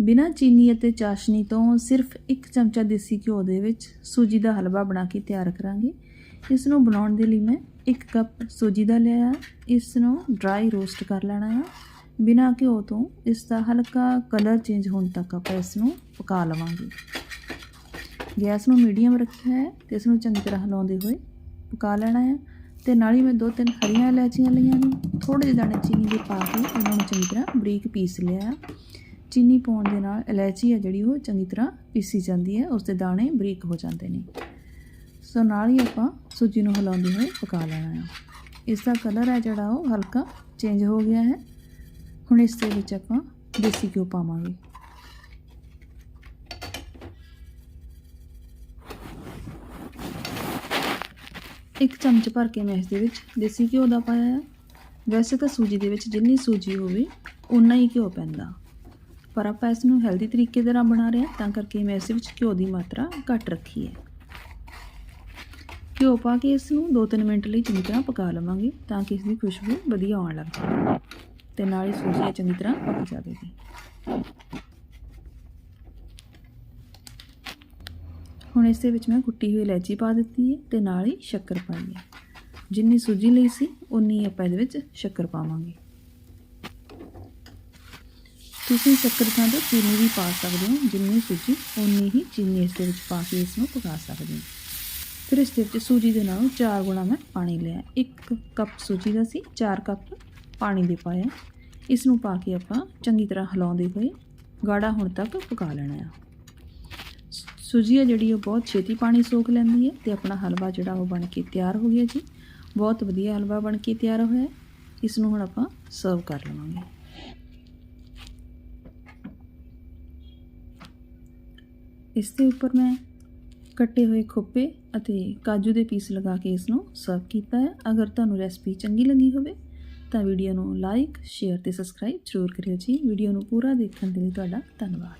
ਬਿਨਾਂ ਚੀਨੀ ਅਤੇ ਚਾਸ਼ਨੀ ਤੋਂ ਸਿਰਫ 1 ਚਮਚਾ ਦੇਸੀ ਘਿਓ ਦੇ ਵਿੱਚ ਸੂਜੀ ਦਾ ਹਲਵਾ ਬਣਾ ਕੇ ਤਿਆਰ ਕਰਾਂਗੇ। ਇਸ ਨੂੰ ਬਣਾਉਣ ਦੇ ਲਈ ਮੈਂ 1 ਕੱਪ ਸੂਜੀ ਦਾ ਲਿਆ ਇਸ ਨੂੰ ਡਰਾਈ ਰੋਸਟ ਕਰ ਲੈਣਾ ਹੈ। ਬਿਨਾਂ ਘਿਓ ਤੋਂ ਇਸ ਦਾ ਹਲਕਾ ਕਲਰ ਚੇਂਜ ਹੋਣ ਤੱਕ ਆਪਾਂ ਇਸ ਨੂੰ ਪਕਾ ਲਵਾਂਗੇ। ਗੈਸ ਨੂੰ ਮੀਡੀਅਮ ਰੱਖਿਆ ਹੈ ਤੇ ਇਸ ਨੂੰ ਚੰਗੀ ਤਰ੍ਹਾਂ ਹਿਲਾਉਂਦੇ ਹੋਏ ਪਕਾ ਲੈਣਾ ਹੈ ਤੇ ਨਾਲ ਹੀ ਮੈਂ ਦੋ ਤਿੰਨ ਹਰੀਆਂ ਇਲਾਇਚੀਆਂ ਲਈਆਂ ਨੇ। ਥੋੜੇ ਜਿਹੇ ਦਾਣੇ ਚੀਨੀ ਦੇ ਪਾ ਕੇ ਉਹਨਾਂ ਨੂੰ ਚੰਗੀ ਤਰ੍ਹਾਂ ਬਰੀਕ ਪੀਸ ਲਿਆ ਚੀਨੀ ਪਾਉਣ ਦੇ ਨਾਲ ਇਲਾਇਚੀ ਹੈ ਜਿਹੜੀ ਉਹ ਚੰਗੀ ਤਰ੍ਹਾਂ ਪੀਸੀ ਜਾਂਦੀ ਹੈ ਉਸ ਦੇ ਦਾਣੇ ਬਰੀਕ ਹੋ ਜਾਂਦੇ ਨੇ। ਸੋ ਨਾਲ ਹੀ ਆਪਾਂ ਸੂਜੀ ਨੂੰ ਹਿਲਾਉਂਦੇ ਹੋਏ ਪਕਾ ਲੈਣਾ ਹੈ ਇਸ ਦਾ ਕਲਰ ਹੈ ਜਿਹੜਾ ਉਹ ਹਲਕਾ ਚੇਂਜ ਹੋ ਗਿਆ ਹੈ। ਹੁਣ ਇਸ ਦੇ ਵਿੱਚ ਆਪਾਂ ਦੇਸੀ ਘਿਓ ਪਾਵਾਂਗੇ। ਇੱਕ ਚਮਚ ਭਰ ਕੇ ਮੈਂ ਇਸ ਦੇ ਵਿੱਚ ਦੇਸੀ ਘਿਓ ਦਾ ਪਾਇਆ ਹੈ ਵੈਸੇ ਤਾਂ ਸੂਜੀ ਦੇ ਵਿੱਚ ਜਿੰਨੀ ਸੂਜੀ ਹੋਵੇ ਉਨਾ ਹੀ ਘਿਓ ਪੈਂਦਾ। ਪਰ ਆਪਾਂ ਇਸ ਨੂੰ ਹੈਲਦੀ ਤਰੀਕੇ ਦੇ ਨਾਲ ਬਣਾ ਰਹੇ ਹਾਂ, ਤਾਂ ਕਰਕੇ ਮੈਂ ਇਸ ਵਿੱਚ ਘਿਓ ਦੀ ਮਾਤਰਾ ਘੱਟ ਰੱਖੀ ਹੈ। ਘਿਓ ਪਾ ਕੇ ਇਸ ਨੂੰ 2-3 ਮਿੰਟ ਲਈ ਚੰਗੀ ਤਰ੍ਹਾਂ ਪਕਾ ਲਵਾਂਗੇ, ਤਾਂ ਕਿ ਇਸ ਦੀ ਖੁਸ਼ਬੂ ਵਧੀਆ ਆਉਣ ਲੱਗ ਜਾਵੇ ਤੇ ਨਾਲ ਹੀ ਸੂਜੀ ਚੰਗੀ ਤਰ੍ਹਾਂ ਪੱਕ ਜਾਵੇਗੀ। ਹੁਣ ਇਸ ਦੇ ਵਿੱਚ ਮੈਂ ਕੁੱਟੀ ਹੋਈ ਇਲਾਇਚੀ ਪਾ ਦਿੱਤੀ ਹੈ ਤੇ ਨਾਲ ਹੀ ਸ਼ੱਕਰ ਪਾਈ ਹੈ। ਜਿੰਨੀ ਸੂਜੀ ਲਈ ਸੀ ਉਨੀ ਆਪਾਂ ਇਹਦੇ ਵਿੱਚ ਸ਼ੱਕਰ ਪਾਵਾਂਗੇ। ਤੁਸੀਂ ਸ਼ੱਕਰ ਥਾਂ ਚੀਨੀ ਵੀ ਪਾ ਸਕਦੇ ਹੋ, ਜਿੰਨੀ ਸੂਜੀ ਉਨੀ ਹੀ ਚੀਨੀ ਇਸ ਦੇ ਵਿੱਚ ਪਾ ਕੇ ਇਸ ਨੂੰ ਪਕਾ ਸਕਦੇ ਹੋ। ਫਿਰ ਇਸ ਦੇ ਵਿੱਚ ਸੂਜੀ ਦੇ ਨਾਲੋਂ ਚਾਰ ਗੁਣਾ ਮੈਂ ਪਾਣੀ ਲਿਆ 1 ਕੱਪ ਸੂਜੀ ਦਾ ਸੀ 4 ਕੱਪ ਪਾਣੀ ਦੇ ਪਾਇਆ ਇਸ ਨੂੰ ਪਾ ਕੇ ਆਪਾਂ ਚੰਗੀ ਤਰ੍ਹਾਂ ਹਿਲਾਉਂਦੇ ਹੋਏ ਗਾੜਾ ਹੁਣ ਤੱਕ ਪਕਾ ਲੈਣਾ ਆ ਸੂਜੀ ਆ ਜਿਹੜੀ, ਉਹ ਬਹੁਤ ਛੇਤੀ ਪਾਣੀ ਸੋਖ ਲੈਂਦੀ ਹੈ ਤੇ ਆਪਣਾ ਹਲਵਾ ਜਿਹੜਾ, ਉਹ ਬਣ ਕੇ ਤਿਆਰ ਹੋ ਗਿਆ ਜੀ। ਬਹੁਤ ਵਧੀਆ ਹਲਵਾ ਬਣ ਕੇ ਤਿਆਰ ਹੋਇਆ ਇਸ ਨੂੰ ਹੁਣ ਆਪਾਂ ਸਰਵ ਕਰ ਲਵਾਂਗੇ। ਇਸ ਦੇ ਉੱਪਰ ਮੈਂ ਕੱਟੇ ਹੋਏ ਖੋਪੇ ਅਤੇ ਕਾਜੂ ਦੇ ਪੀਸ ਲਗਾ ਕੇ ਇਸ ਨੂੰ ਸਰਵ ਕੀਤਾ ਹੈ। ਅਗਰ ਤੁਹਾਨੂੰ ਰੈਸਪੀ ਚੰਗੀ ਲੱਗੀ ਹੋਵੇ ਤਾਂ ਵੀਡੀਓ ਨੂੰ ਲਾਈਕ ਸ਼ੇਅਰ ਤੇ ਸਬਸਕ੍ਰਾਈਬ ਜ਼ਰੂਰ ਕਰਿਓ ਜੀ। ਵੀਡੀਓ ਨੂੰ ਪੂਰਾ ਦੇਖਣ ਦੇ ਲਈ ਤੁਹਾਡਾ ਧੰਨਵਾਦ।